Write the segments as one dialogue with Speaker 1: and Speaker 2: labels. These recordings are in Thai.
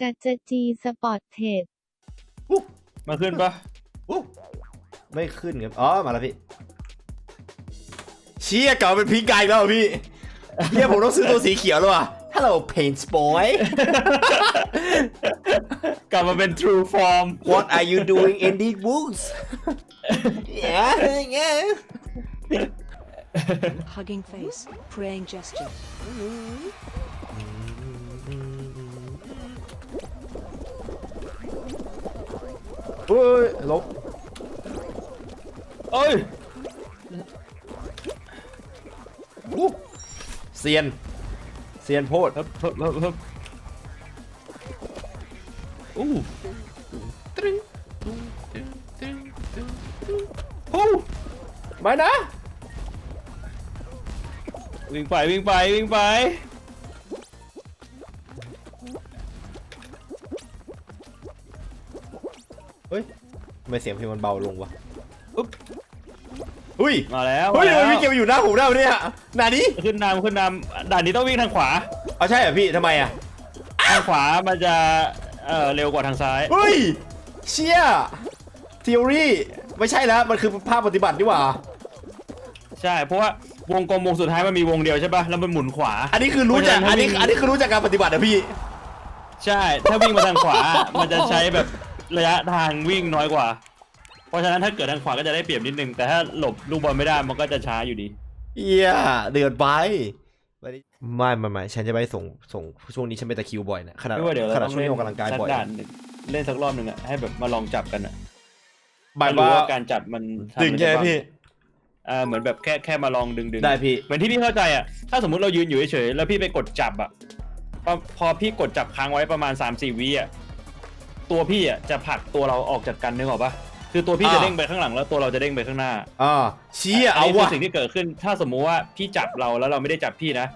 Speaker 1: จัจจีสปอร์ตเทรด
Speaker 2: มาขึ้นปะ
Speaker 3: อุ๊ยไม่ขึ้นครับอ๋อมาแล้วพี่เชี่ยเก่าเป็นพิงกายแล้วเหรอพี่เฮียผมต้องซื้อตัวสีเขียวแล้วว่ะ Hello Paint Boy
Speaker 2: กลับมาเป็น true form
Speaker 3: What are you doing in these woods Yeah yeah
Speaker 4: Hugging face, praying gesture.
Speaker 3: ฮ้ยลบ
Speaker 2: เอ้ย
Speaker 3: อู้เซียน เซียนโพด
Speaker 2: ครับครับครับครับอู้ง
Speaker 3: ตึ้งตึ้งตึ้งตึ้งฮู้ไม่นะ
Speaker 2: วิ่งไปวิ่งไปวิ่งไป
Speaker 3: เฮ้ยทำไมเสียงเพลงมันเบาลงวะ
Speaker 2: อุ๊บ
Speaker 3: อุ้ย
Speaker 2: มาแล้ว
Speaker 3: เฮ้ย
Speaker 2: มา
Speaker 3: ทำไม
Speaker 2: แล้ว
Speaker 3: พี่เกียวอยู่หน้าผมได้วะเนี่ยนานี้
Speaker 2: ขึ้นนำขึ้นนำด่านนี้ต้องวิ่งทางขวา
Speaker 3: เอาใช่เหรอพี่ทำไมอะ
Speaker 2: ทางขวามันจะเอ่อเร็วกว่าทางซ้าย
Speaker 3: เฮ้ยเชี่ยทีโอรีไม่ใช่แล้วมันคือภาพปฏิบัติดีกว่า
Speaker 2: ใช่เพราะว่าวงกลมวงสุดท้ายมันมีวงเดียวใช่ป่ะแล้วมันหมุนขวา
Speaker 3: อันนี้คือรู้จัก
Speaker 2: เพราะฉะนั้น
Speaker 3: อันนี้
Speaker 2: วิ่ง
Speaker 3: อันนี้คือรู้จักการปฏิบัติอะพี่
Speaker 2: ใช่ถ้าวิ่งมาทางขวามันจะใช้แบบ ระยะทางวิ่งน้อยกว่า เพราะฉะนั้นถ้าเกิดทางขวาก็จะได้เปรียบนิดนึง แต่ถ้าหลบลูกบอลไม่ได้มันก็จะช้าอยู่ดี
Speaker 3: เอียเดือดไปไม่ไม่ไม่ไม่ฉันจะไปส่งส่งช่วงนี้ฉันไปตะคริวบ่อยนะขนาด
Speaker 2: ไม่ว่าเดี๋ยว
Speaker 3: ข
Speaker 2: เรา
Speaker 3: นาด
Speaker 2: ต้อง
Speaker 3: ช่วง
Speaker 2: เล่
Speaker 3: นี้
Speaker 2: น
Speaker 3: ออกกำลังกาย
Speaker 2: สัก
Speaker 3: บ่อย
Speaker 2: ด่านหนึ่งเล่นสักรอบหนึ่งอะให้แบบมาลองจับกันอะ
Speaker 3: บ่าย
Speaker 2: ให้รู้
Speaker 3: ว่า
Speaker 2: ว่าการจับมันทำ
Speaker 3: ดึง
Speaker 2: อะ
Speaker 3: ใช่
Speaker 2: ไร
Speaker 3: ไหม
Speaker 2: บ้าง
Speaker 3: พี่
Speaker 2: อ่าเหมือนแบบแค่แค่มาลองดึงดึง
Speaker 3: ได้พี่
Speaker 2: เหมือนที่พี่เข้าใจอะ ถ้าสมมุติเรายืนอยู่เฉยๆ แล้วพี่ไปกดจับอะพอพอพี่กดจับค้างไว้ประมาณ3าสี่วิอะ ตัวพี่อะจะผลักตัวเราออกจากกันนึกออกปะคือตัวพี่จะ
Speaker 3: อ่า
Speaker 2: เด้งไปข้างหลังแล้วตัวเราจะเด้งไปข้างหน้า
Speaker 3: อ่าเชี่ยเอา
Speaker 2: นนี้คื
Speaker 3: วะ
Speaker 2: สิ่งที่เกิดขึ้น ถ้าสมมุติว่าพี่จับเราแล้วเราไม่ได้จับพี่นะ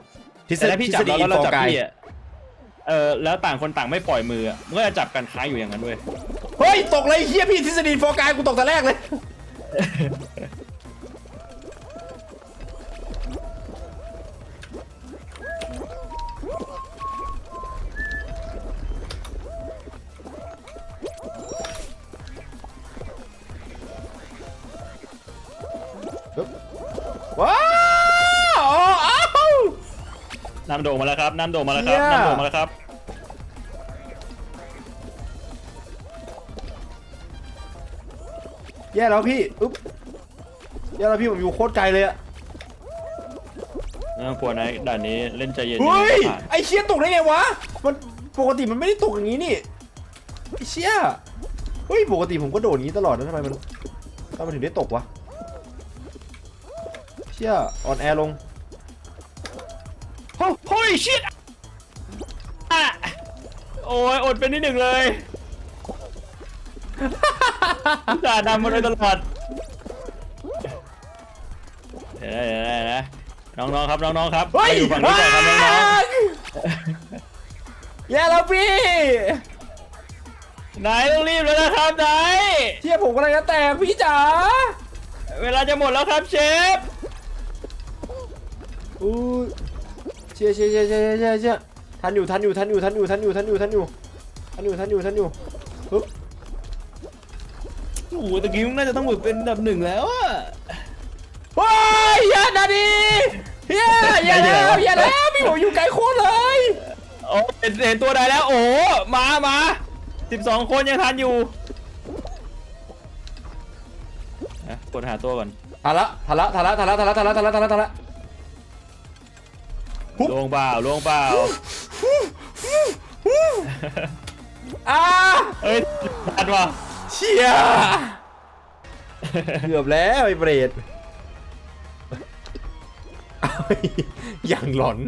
Speaker 3: ทฤษ
Speaker 2: แต่
Speaker 3: ฎี
Speaker 2: ถ้าพี่
Speaker 3: ทฤ
Speaker 2: จั
Speaker 3: ษ
Speaker 2: บ
Speaker 3: ฎี
Speaker 2: เรา
Speaker 3: อิ
Speaker 2: แล้ว
Speaker 3: น
Speaker 2: เรา
Speaker 3: ฟอ
Speaker 2: จับ
Speaker 3: ร์กาย
Speaker 2: พี่อะเออแล้วต่างคนต่างไม่ปล่อยมืออะมันก็จะจับกันค้างอยู่อย่างนั้นด้วย
Speaker 3: เฮ้ยตกเลยเฮียพี่ทฤษฎีอินฟอร์กายกูตกแต่แรกเลย
Speaker 2: น้ำโด่งมาแล้วครับ น้ำโด่งมาแล้วครับ
Speaker 3: เชี่ย
Speaker 2: น้ำโด่งมาแล้วครับ
Speaker 3: แย่แล้วพี่อุ๊บแย่แล้วพี่ผมอยู่โคตรไกลเลยอะ
Speaker 2: ไม่ต้องกลัวนะด่านนี้เล่นใจเย็น
Speaker 3: เฮ้ย
Speaker 2: ผ่าน
Speaker 3: ไอเชี่ยตกได้ไงวะมันปกติมันไม่ได้ตกอย่างนี้นี่ไอเชี่ยเฮ้ยปกติผมก็โดดอย่างนี้ตลอดนะทำไมมันทำไมถึงได้ตกวะเชี่ยอ่อนแอลง
Speaker 2: โอ้โฮ้ ยชิตอะโอ้ยอดเป็นที่หนึ่งเลยจ่านำมาโดยตลอดเดี๋ยวนะเดี๋ยวนะเดี๋ยวนะน้องๆครับน้องๆครับ
Speaker 3: เฮ้ย
Speaker 2: มาอยู่ฝั่งนี้ก่อนครับน้อง
Speaker 3: แย่แล้วพี่
Speaker 2: ๆนายต้องรีบแล้วนะครับนาย
Speaker 3: เชี่ยผมกำลังจะแตกพี่จ๋า
Speaker 2: เวลาจะหมดแล้วครับเชฟ
Speaker 3: อู้ เชี่ยเชี่ยเชี่ยเชี่ยเชี่ยเชี่ยทันอยู่ทันอยู่ทันอยู่ทันอยู่ทันอยู่ทันอยู่ทันอยู่ทันอยู่ทันอยู่ทันอยู่ปึ๊บ
Speaker 2: โอ้โหตะกี้มึงน่าจะต้องแบบเป็นอันดับหนึ่งแล้วอะ
Speaker 3: เฮ้ยอย่านาดีเฮียอย่าแล้วอย่าแล้วพี่ผมอยู่ไกลโคตรเลย
Speaker 2: โอ้เห็นเห็นตัวใดแล้ว โอ้มามาสิบสองคนยังทันอยู่นะกดหาตัวก่อน
Speaker 3: ทันละทันละทันละทันละทันละทันละทันละทันละทัน ละ
Speaker 2: ลวงเปล่าลวงเปล่า
Speaker 3: อ่า
Speaker 2: เฮ้ยทันว่ะ
Speaker 3: เชี่ยเกือบแล้วไอ้เบรดอย่างหลอน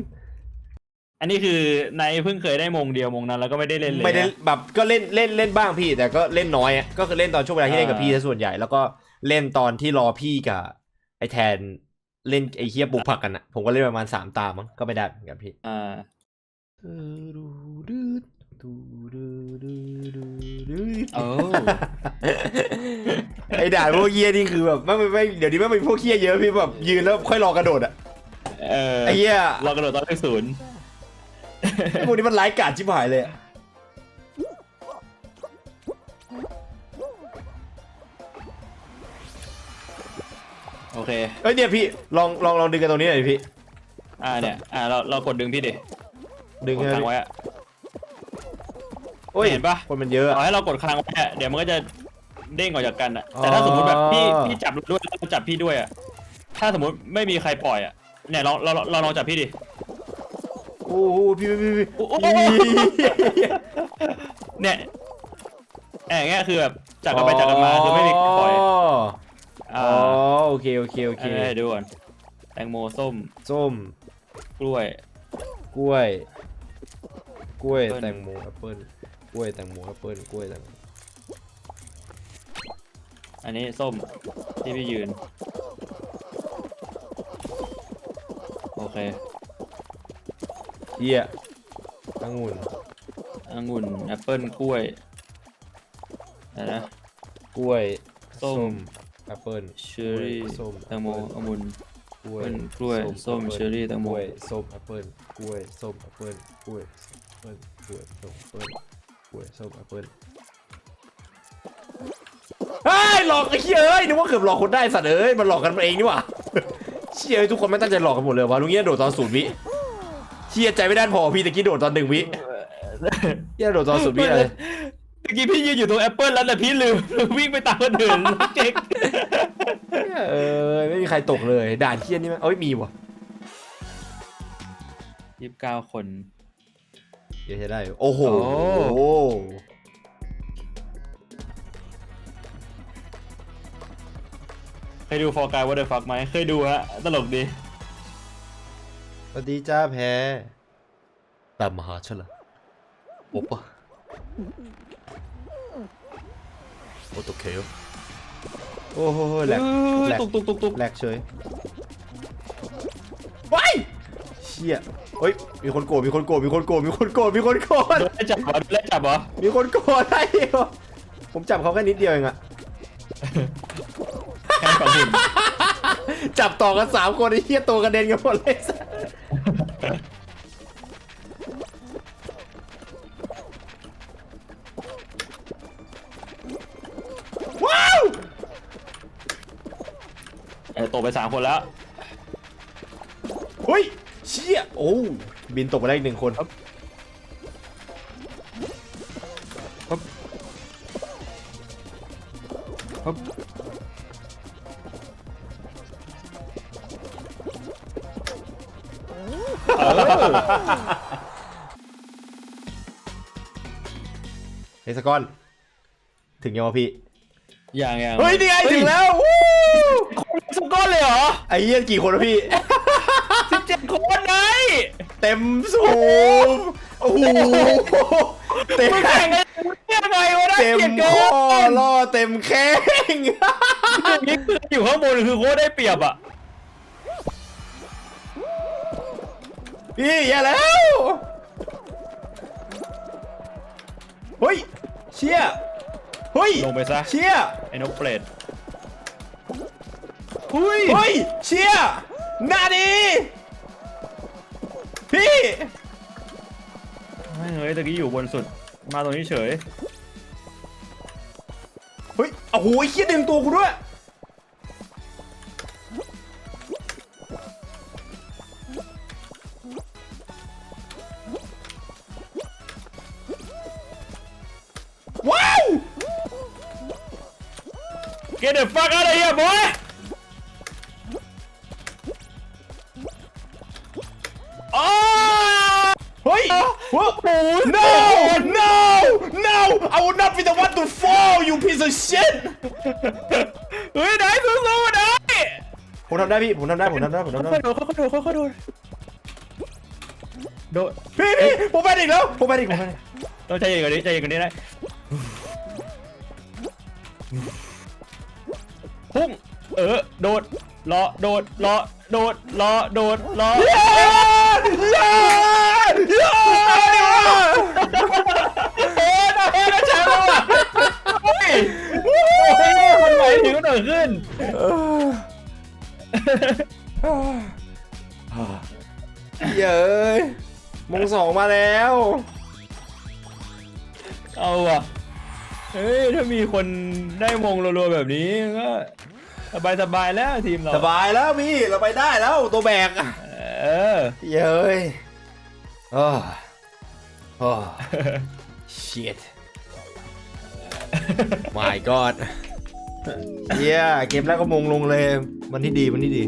Speaker 2: อันนี้คือนายเพิ่งเคยได้มงเดียวมงนั้น แล้วก็ไม่ได้เล่นเลย
Speaker 3: ไม่ได้
Speaker 2: นะ
Speaker 3: แบบก็เล่นเล่นเล่นบ้างพี่แต่ก็เล่นน้อยอะก็คือเล่นตอนช่วงเวลาที่เล่นกับ
Speaker 2: อ่า
Speaker 3: พี่ซะส่วนใหญ่แล้วก็เล่นตอนที่รอพี่กับไอ้แทน เล่นไอ้เฮียปลูกผักกันอะผมก็เล่นประมาณสามตามั้งก็ไม่ได้เหมือนกันพี่
Speaker 2: อ่าโอ้
Speaker 3: ไอ้ด่านพวกเฮียนี่คือแบบไม่ไม่ไม่เดี๋ยวนี้ไม่มีพวกเฮียเยอะพี่แบบยืนแล้วค่อยรอกระโดดอะ
Speaker 2: เออ
Speaker 3: ไอ้เฮีย
Speaker 2: รอกระโดดตอนเลขศูนย์
Speaker 3: ไอ้พวกนี้มันไร้กาดชิบหายเลยอะ
Speaker 2: โอเค
Speaker 3: เอ้ยเนี่ยพี่ลองลองลองดึงกันตรงนี้หน่อยดิพี่
Speaker 2: อ่าเนี่ย อ่าเราเรากดดึงพี่ดิ
Speaker 3: ดึง
Speaker 2: กด
Speaker 3: ให้
Speaker 2: ค้างไว้อะ
Speaker 3: โอ้ย
Speaker 2: เห็นปะ
Speaker 3: คนมันเยอะ
Speaker 2: ต่อ
Speaker 3: อะ
Speaker 2: ให้เรากดค้างไว้อะเดี๋ยวมันก็จะเด้งออกจากกันอะแต่ถ้าสมมติแบบพี่
Speaker 3: อ๋อ
Speaker 2: พี่จับด้วยเราจับพี่ด้วยอะถ้าสมมติไม่มีใครปล่อยอะเนี่ยลองเราเราลองจับพี่ดิ
Speaker 3: โอ้โหพี่พี่พี่พี่
Speaker 2: โอ้โห เนี่ยแอบอย่างเงี้ยคือแบบจับกันไปจับกันมาคือไม่มีใครปล่อย
Speaker 3: อ๋ อ
Speaker 2: อ่า
Speaker 3: อ๋อโอเคโอเคโอเค
Speaker 2: อันนี้ให้ดูก่อนแตงโมส้ม
Speaker 3: ส้ม
Speaker 2: กล้วย
Speaker 3: กล้วย กล้วย
Speaker 2: แอปเปิ้ล
Speaker 3: แตงโมแอปเปิ้ลกล้วยแตงโมแอปเปิ้ลกล้วยแตงโม
Speaker 2: อันนี้ส้มที่พี่ยืน โอเค
Speaker 3: เหี้ยองุ่น
Speaker 2: องุ่นแอปเปิ้ลกล้วยอะไรนะ
Speaker 3: กล้วย
Speaker 2: ส้ม
Speaker 3: แอปเปิ้ล
Speaker 2: เชอร์รี่
Speaker 3: ส้ม
Speaker 2: แตงโมองุ่น
Speaker 3: กล้วย
Speaker 2: เป็นกล้วยส้ม
Speaker 3: แปปิ้ล
Speaker 2: เชอร์รี่แตงโม
Speaker 3: กล้วยส้มแอปเปิ้ลกล้วยส้มแอปเปิ้ลกล้วยส้มแอปเปิ้ลกล้วยส้มแอปเปิ้ลกล้วยส้มแอปเปิ้ลเฮ้ยหลอกไอ้เหี้ยเอ้ยนึกว่าเกือบหลอกคนได้สัตว์เอ้ยมันหลอกกันเองนี่หว่าเชี่ยเอ้ยทุกคนไม่ตั้งใจหลอกกันหมดเลยวะลุงเงี้ยโดดตอนศูนย์วิเชี่ยใจไม่ด้านพอพี่ตะกี้โดดตอนหนึ่งวิเชี่ยโดดตอนศูนย์วิอะไร
Speaker 2: เมื่อกี้พี่ยืนอยู่ตรงแอปเปิลแล้วแต่พี่ลืมวิ่งไปตามคนอื่นเจ๊ก
Speaker 3: เออไม่มีใครตกเลย ด่านเที่ยนี่มั้ยเอ้ยมีวะ
Speaker 2: ยี่สิบเก้าคน
Speaker 3: เดี๋ยวจะได้อยู่โอ้โห
Speaker 2: โอ้ เคยดูฟอร์กายวอเตอร์ฟักไหมเคยดูฮะ ตลกดี
Speaker 3: สวัสดีจ้าแพ้ตามมาหาฉันเหรอโอปะ โอโตเคโอโอ้โหแหลกแหลก
Speaker 2: ตุกตุกตุกตุก
Speaker 3: แหลกเฉยว้ายเชี่ยเฮ้ยมีคนโกรธมีคนโกรธมีคนโกรธมีคนโกรธมีคนโกรธ
Speaker 2: โดนไล่จับเหรอโดนไล่จับเหรอ
Speaker 3: มีคนโกรธได้เหรอผมจับเขาแค่นิดเดียวเองอะ
Speaker 2: แค่ฝังหุ่น
Speaker 3: จับต่อกันสามคนไอ้เหี้ยตัวกระเด็นกันหมดเลยสัส
Speaker 2: ออตกไปสามคนแล้ว
Speaker 3: เฮ้ยเชี่ยโอ้บินตกไปได้อีกหนึ่งคน
Speaker 2: ครับ
Speaker 3: เฮยสกอน ถึงยังวะพี่
Speaker 2: อย่างอย่าง
Speaker 3: เฮ้ยนี่ไงถึงแล้ววู้
Speaker 2: ส ก้อนเลยเหรอ
Speaker 3: ไอ้เหี้ยกี่คนแล้วพี่
Speaker 2: สิบเจ็ดคนไง
Speaker 3: เต็มสูบโอ้โหเต็ม
Speaker 2: มึงแข่งกันยังไงวะนะ
Speaker 3: เต็ม
Speaker 2: เกลียดเกิ
Speaker 3: ข้อนล่อเต็มแข้ง
Speaker 2: นี่คืออยู่ข้างบนคือโคตรได้เปรียบอะ
Speaker 3: พี่อย่าแล้วเฮ้ยเชี่ยเฮ้ย
Speaker 2: ลงไปซะ
Speaker 3: เชี่ย
Speaker 2: ไอ้นกเปรต หุ้ย
Speaker 3: เฮ้ยเชี่ยหนาดีพี่
Speaker 2: ไม่เฮ้ยตะกี้อยู่บนสุด มาตรงนี้เฉย
Speaker 3: เฮ้ยโอ้โหไอ้เชี่ยดึงตัวกูด้วยว้าว
Speaker 2: Get the fuck out of here boy
Speaker 3: piece of shit!
Speaker 2: เฮ้ยได้สู้ๆได้
Speaker 3: ผมทำได้พี่ ผมทำได้ ผมทำได้ ผมทำได้
Speaker 2: ค่อยๆโดดค่อยๆโดดค่อยๆโดดโดด
Speaker 3: พี่พี่ผมไปอีกแล้ว ผมไปอีกผมไปอีก
Speaker 2: ต้องใจเย็นกว่านี้ใจเย็นกว่านี้ได้พุ่งเออโดดรอโดดรอโดดรอโดดรอ
Speaker 3: เกิ
Speaker 2: ดขึ้น เออ
Speaker 3: เย้ยมงสองมาแล้ว
Speaker 2: เอาอะเฮ้ย ถ้ามีคนได้มงรัวๆแบบนี้ก็ สบายสบายแล้วทีมเรา
Speaker 3: สบายแล้วมีเราไปได้แล้วตัวแบกอะ
Speaker 2: เออ
Speaker 3: เย้ยอ้ออ้อ shit my god เฮียเกมแรกก็มงลงเลย มันที่ดีมันที่ดี